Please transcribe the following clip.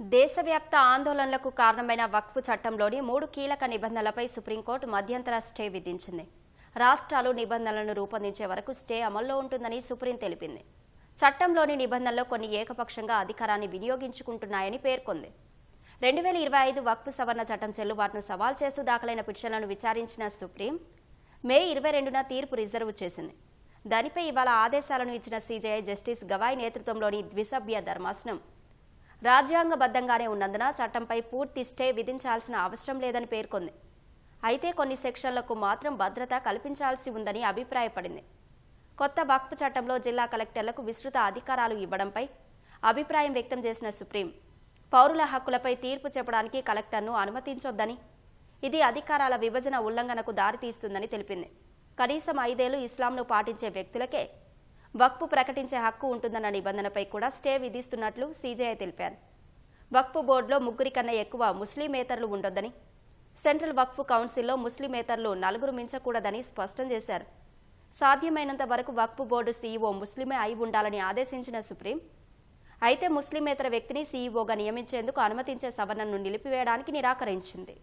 దేశవ్యాప్త ఆందోళనలకు కారణమైన వక్ఫ్ చట్టంలోని మూడు కీలక నిబంధనలపై సుప్రీంకోర్టు మధ్యంతర స్టే విధించింది. రాష్ట్రాలు నిబంధనలను రూపొందించే వరకు స్టే అమల్లో ఉంటుందని సుప్రీం తెలిపింది. చట్టంలోని నిబంధనలు కొన్ని ఏకపక్షంగా అధికారాన్ని వినియోగించుకుంటున్నాయని పేర్కొంది. రెండు వేల ఇరవై ఐదు వక్ఫ్ సవరణ చట్టం చెల్లుబాటును సవాల్ చేస్తూ దాఖలైన పిటిషన్లను విచారించిన సుప్రీం మే ఇరవై రెండున తీర్పు రిజర్వ్ చేసింది. దానిపై ఇవాళ ఆదేశాలను ఇచ్చిన సీజేఐ జస్టిస్ గవాయ్ నేతృత్వంలోని ద్విసభ్య ధర్మాసనం రాజ్యాంగబద్ధంగానే ఉన్నందున చట్టంపై పూర్తి స్టే విధించాల్సిన అవసరం లేదని పేర్కొంది. అయితే కొన్ని సెక్షన్లకు మాత్రం భద్రత కల్పించాల్సి ఉందని అభిప్రాయపడింది. కొత్త వక్ఫ్ చట్టంలో జిల్లా కలెక్టర్లకు విస్తృత అధికారాలు ఇవ్వడంపై అభిప్రాయం వ్యక్తం చేసిన సుప్రీం పౌరుల హక్కులపై తీర్పు చెప్పడానికి కలెక్టర్ను అనుమతించొద్దని ఇది అధికారాల విభజన ఉల్లంఘనకు దారితీస్తుందని తెలిపింది. కనీసం ఐదేళ్ళు ఇస్లాంను పాటించే వ్యక్తులకే వక్ఫ్ ప్రకటించే హక్కు ఉంటుందన్న నిబంధనపై కూడా స్టే విధిస్తున్నట్లు సీజేఐ తెలిపారు. వక్ఫ్ బోర్డులో ముగ్గురి కన్నా ఎక్కువ ముస్లిమేతరులు ఉండొద్దని సెంట్రల్ వక్ఫ్ కౌన్సిల్లో ముస్లిమేతరులు నలుగురు మించకూడదని స్పష్టం చేశారు. సాధ్యమైనంత వరకు వక్ఫ్ బోర్డు సీఈఓ ముస్లిమే అయి ఉండాలని ఆదేశించిన సుప్రీం అయితే ముస్లిమేతర వ్యక్తిని సీఈఓగా నియమించేందుకు అనుమతించే సవరణను నిలిపివేయడానికి నిరాకరించింది.